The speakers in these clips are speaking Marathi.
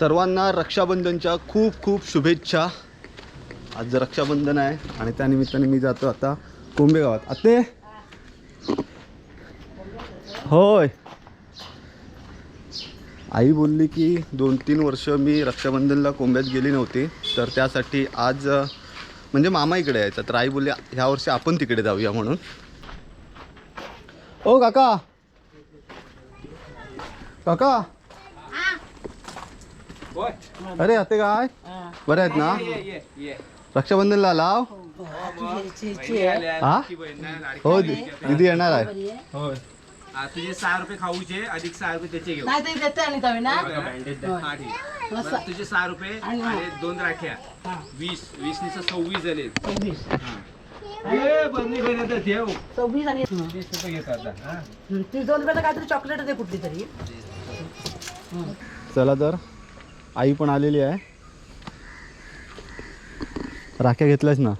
सर्वांना रक्षाबंधनच्या खूप खूप शुभेच्छा. आज रक्षाबंधन आहे आणि त्यानिमित्ताने मी जातो आता कोंबेगावात. आते होय. आई बोलली की दोन तीन वर्ष मी रक्षाबंधनला कोंब्यात गेली नव्हती. तर त्यासाठी आज म्हणजे मामा इकडे यायचा. तर आई बोलली ह्या वर्षी आपण तिकडे जाऊया म्हणून. ओ काका. काका. अरे आते काय बरे आहेत ना? रक्षाबंधनला लाव. हा. हो दि- दीदी येणार आहे. हा, तुझे सहा रुपये खाऊचे अधिक सहा रुपये त्याचे घेऊ. नाही देते आणि तवे ना? हा, ठीक. बरं, तुझे सहा रुपये आणि दोन राख्या. वीस वीस निस सव्वीस झाले. सव्वीस. ए, बंदी करण्यात आहे, ठेव सव्वीस आणि वीस रुपये घेतो आता हा. हं, ती दोन रुपयाला काहीतरी चॉकलेट दे कुठली तरी. चला तर. आई पण आलेली आहे. राख्या घेतल्यास ना?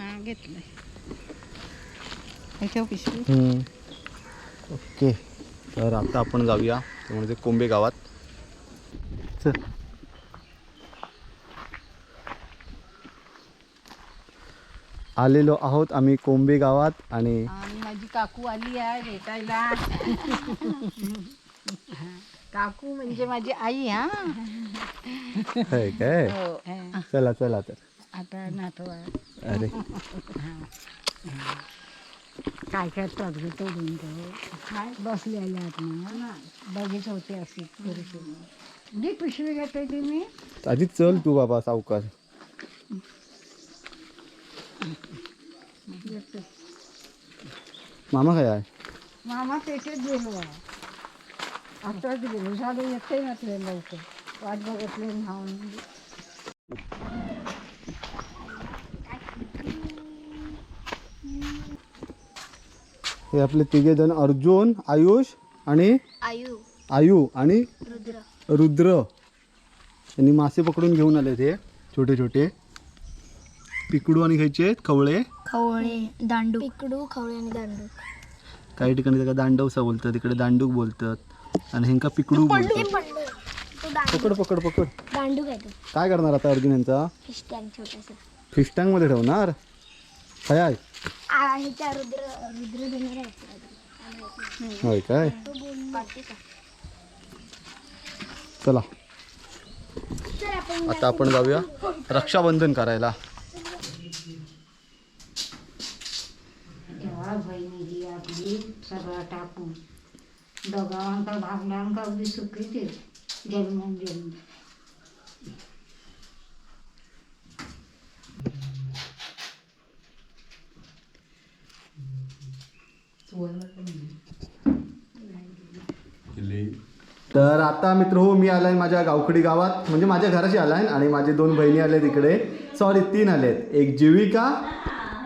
पिशवी. हम्म. ओके. तर आता आपण जाऊया. ते म्हणजे कोंबे गावात. चल. आलेलो आहोत आम्ही कोंबे गावात आणि आणि माझी काकू आली आहे भेटायला. काकू म्हणजे माझी आई हा. काय? हो. चला चला तर. आता नातवा अरे. काय काय तोडगे तोडून काय? बसलेले आहेत ना बघित होते असे थोडीशी जी पिशवी घेते ती मी. आधी चल तू बाबा सावकार. मामा काय आहे? मामा त्याच्यात गेलो आहे. आताच गेलो झालं येते नसले लवकर. वाट बघितले न्हावून हे आपले तिघे जण अर्जुन आयुष आणि आयु. आयु आणि रुद्र. रुद्र. यांनी मासे पकडून घेऊन आले ते छोटे छोटे. पिकडू आणि घ्यायचे खवळे. खवळे दांडू. पिकडू खवळे आणि दांडू. काही ठिकाणी त्याला दांडवसा बोलतात तिकडे दांडूक बोलतात. आणि ह्यांका पिकडू बोलतात पकड पकड पकड. दांडू काय तो. काय करणार आता अर्जुन यांचा? फिश टँक छोटासा. फिश टँकमध्ये ठेवणार? काय आहे आ, ह्याच्या रुद्र रुद्र देणार आहे होय काय? चला. आता आपण जाऊया रक्षाबंधन करायला. तेव्हा बहिणी जी आपली सगळं टाकून. दोघांका भागल्यांक बी सुखी ते जन्मून जन्म. तर आता मित्र हो मी आलाय माझ्या गावखडी गावात. म्हणजे माझ्या घराशी आलाय आणि माझे दोन बहिणी आले तिकडे सॉरी तीन आलेत. एक जीविका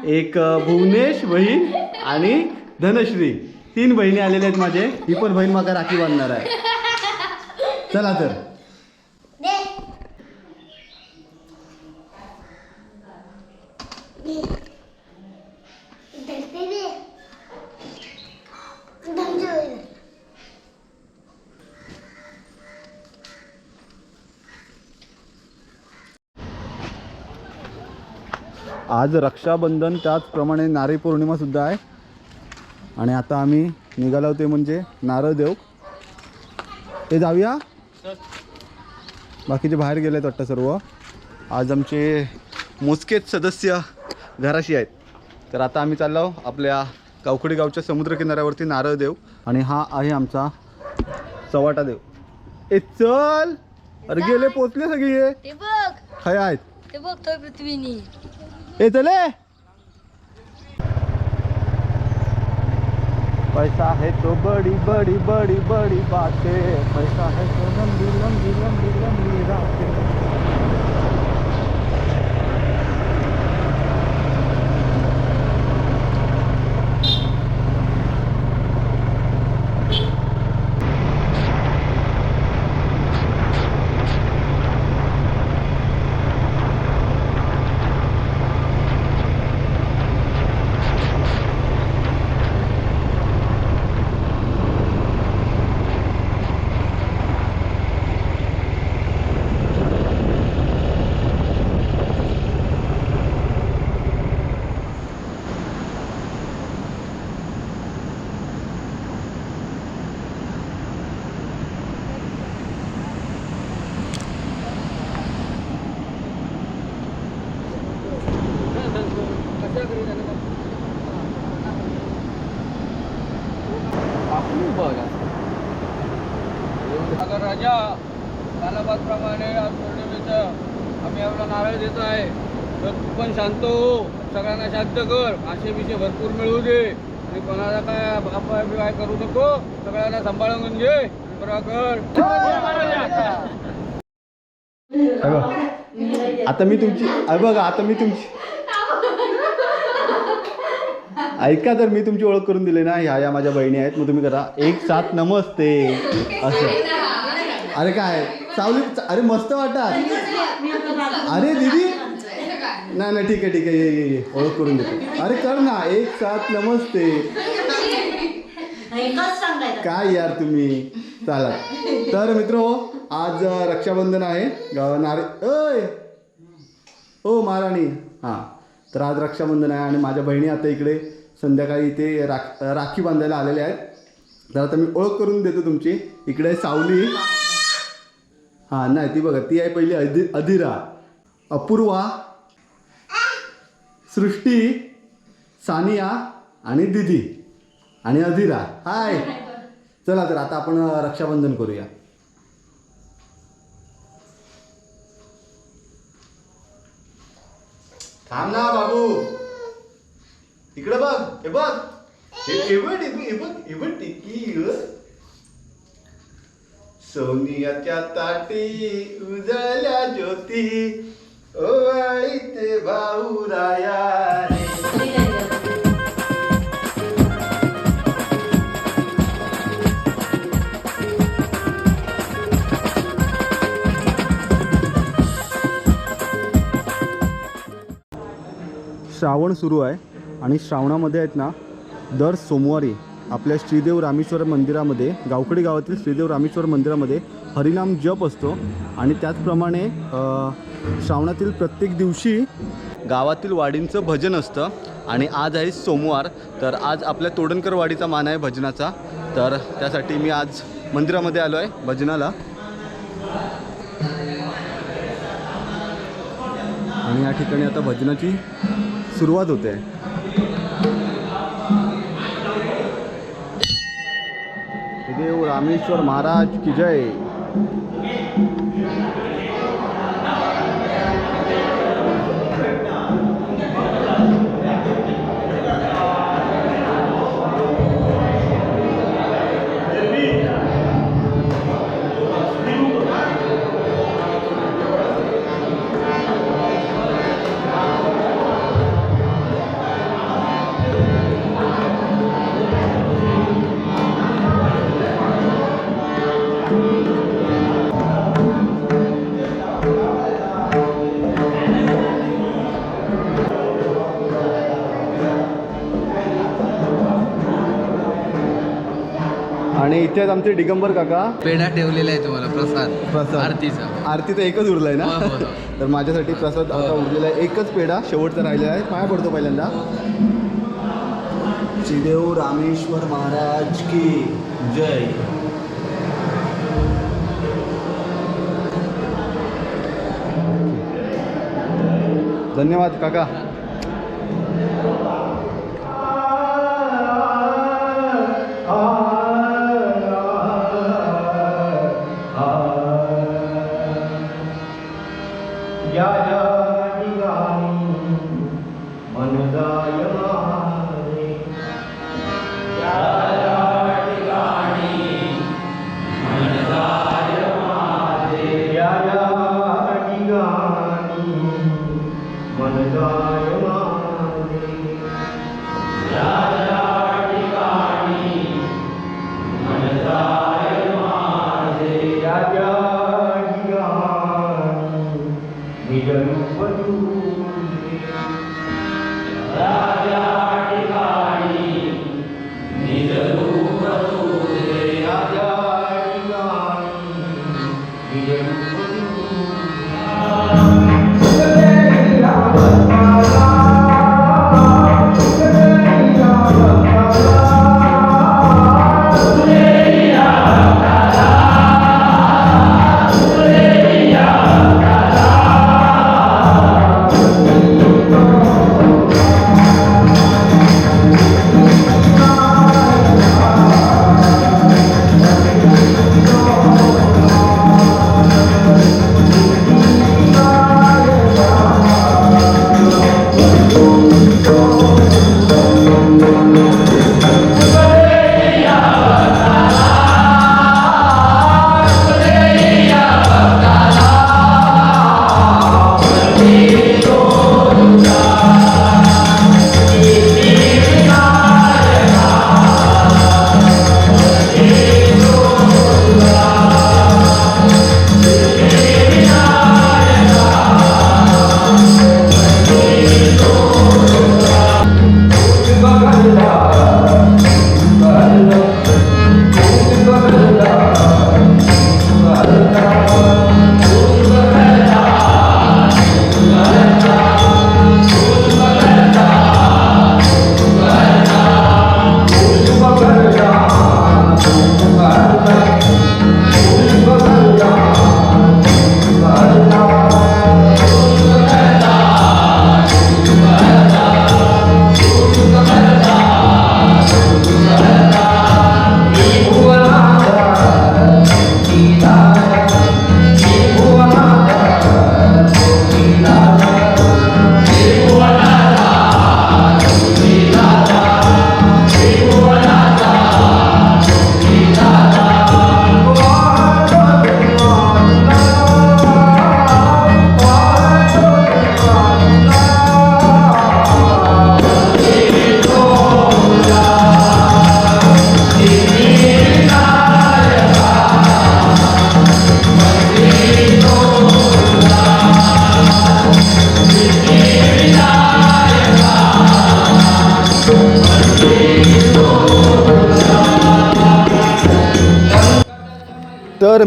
एक भुवनेश बहीण आणि धनश्री. तीन बहिणी आलेल्या आहेत माझे. ही पण बहीण माका राखी बांधणार आहे. चला तर. आज रक्षाबंधन त्याचप्रमाणे नारळी पौर्णिमा सुद्धा आहे. आणि आता आम्ही निघालो होते म्हणजे नारळदेव ते जाऊया? बाकीचे बाहेर गेलेत वाटतं सर्व. आज आमचे मोजकेच सदस्य घराशी आहेत. तर आता आम्ही चाललो आपल्या गावखडी गावच्या समुद्रकिनाऱ्यावरती नारळदेव आणि हा आहे आमचा चवाटा देव ए चल! अरे गेले पोचले सगळे. ते बघ. काय आहेत. ते तो पृथ्वीनी. ए चले पैसा है तो बड़ी बड़ी बड़ी बड़ी बातें। पैसा है तो लंबी लंबी लंबी लंबी रातें। नारळ देत आहे. तर तू पण शांत हो. सगळ्यांना शांत कर. मासे विषय भरपूर मिळू दे. आणि कोणाला काय अपाय बिवाय करू नको. सगळ्यांना सांभाळून घे. कर. आता मी तुमची अरे बघा आता मी तुमची ऐका तर मी तुमची ओळख करून दिली ना. ह्या या माझ्या बहिणी आहेत. मग तुम्ही करा. एक साथ नमस्ते. असं. अरे काय? सावली अरे मस्त वाटतात अरे दीदी. नाही नाही ठीक आहे ठीक आहे ये ये ये. ओळख करून देतो. अरे कर ना. एक सात नमस्ते. काय यार तुम्ही? चला. तर मित्र आज अ, रक्षाबंधन आहे. नारे ओय! हो महाराणी. हां. तर आज रक्षाबंधन आहे आणि माझ्या बहिणी आता इकडे संध्याकाळी इथे राख राखी बांधायला आलेल्या आहेत. तर आता मी ओळख करून देतो तुमची. इकडे सावली. हां नाही ती बघा ती आहे पहिली अधि अधिरा. अपूर्वा सृष्टी सानिया आणि दिदी आणि अधिरा. हाय. चला तर आता आपण रक्षाबंधन करूया. थांब ना बाबू. इकडे बघ हे बघ. हे बघ, हे बघ, हे बघ टिकी सोनियाच्या ताटी उजळल्या ज्योती. ओवाळीत भाऊराया श्रावण सुरू आहे आणि श्रावणामध्ये आहेत ना दर सोमवारी आपल्या श्रीदेव रामेश्वर मंदिरामध्ये गावकडी गावातील श्रीदेव रामेश्वर मंदिरामध्ये हरिनाम जप असतो. आणि त्याचप्रमाणे श्रावणातील प्रत्येक दिवशी गावातील वाडींचं भजन असतं. आणि आज आहे सोमवार तर आज आपल्या तोडणकर वाडीचा मान आहे भजनाचा. तर त्यासाठी मी आज मंदिरामध्ये आलो आहे भजनाला. आणि या ठिकाणी आता भजनाची सुरुवात होते. महादेव रामेश्वर महाराज की जय। इथे आहेत आमचे दिगंबर काका. पेढा ठेवलेला आहे तुम्हाला प्रसाद. प्रसाद. आरतीचा. आरतीचा एकच उरलाय ना? हो, हो, हो. तर माझ्यासाठी प्रसाद आता उरलेला आहे. एकच पेढा शेवटचा राहिलेला आहे. पाया पडतो पहिल्यांदा. श्रीदेव रामेश्वर महाराज की जय. धन्यवाद काका. या या ठिकाणी मनदाय when you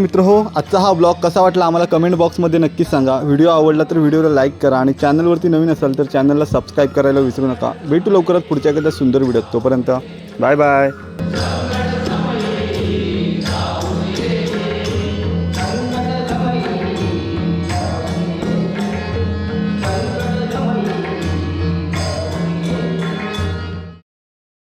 मित्र हो आजचा हा ब्लॉग कसा वाटला आम्हाला कमेंट बॉक्समध्ये नक्कीच सांगा. व्हिडिओ आवडला तर व्हिडिओला लाईक करा आणि चॅनलवरती नवीन असाल तर चॅनलला सबस्क्राईब करायला विसरू नका. भेटू लवकरच पुढच्या एखाद्या सुंदर व्हिडिओ तोपर्यंत. Bye bye